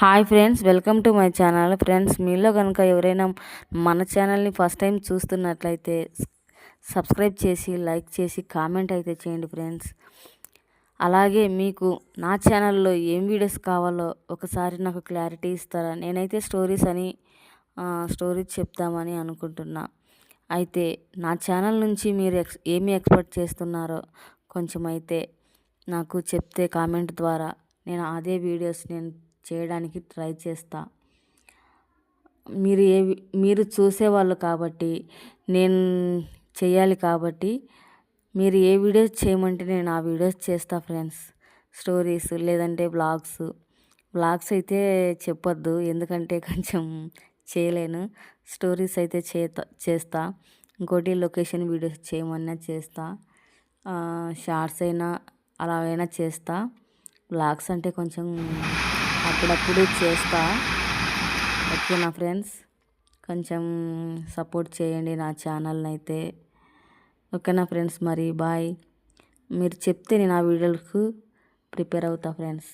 Hi friends welcome to my channel. Friends మీలో కనుక ఎవరైనా మన ఛానల్ని ఫస్ట్ టైం చూస్తున్నట్లయితే సబ్స్క్రైబ్ చేసి లైక్ చేసి కామెంట్ అయితే చేయండి ఫ్రెండ్స్. అలాగే మీకు నా ఛానల్లో ఏం వీడియోస్ కావాలో ఒకసారి నాకు క్లారిటీ ఇస్తారా? నేనైతే స్టోరీస్ అని స్టోరీస్ చెప్తామని అనుకుంటున్నా. అయితే నా ఛానల్ నుంచి మీరు ఎక్స్ ఏమి ఎక్స్పెక్ట్ చేస్తున్నారో కొంచెం అయితే నాకు చెప్తే కామెంట్ ద్వారా నేను అదే వీడియోస్ నేను చేయడానికి ట్రై చేస్తా. మీరు ఏ మీరు చూసేవాళ్ళు కాబట్టి నేను చేయాలి కాబట్టి మీరు ఏ వీడియోస్ చేయమంటే నేను ఆ వీడియోస్ చేస్తా ఫ్రెండ్స్. స్టోరీస్ లేదంటే బ్లాగ్స్. బ్లాగ్స్ అయితే చెప్పొద్దు ఎందుకంటే కొంచెం చేయలేను. స్టోరీస్ అయితే చేత చేస్తా. ఇంకోటి లొకేషన్ వీడియోస్ చేయమన్నా చేస్తా. షార్ట్స్ అయినా అలా అయినా చేస్తా. బ్లాగ్స్ అంటే కొంచెం అప్పుడప్పుడు చేస్తా. ఓకేనా ఫ్రెండ్స్ కొంచెం సపోర్ట్ చేయండి నా ఛానల్ని అయితే ఓకేనా ఫ్రెండ్స్ మరి బాయ్. మీరు చెప్తే నేను ఆ వీడియోలకు ప్రిపేర్ అవుతా ఫ్రెండ్స్.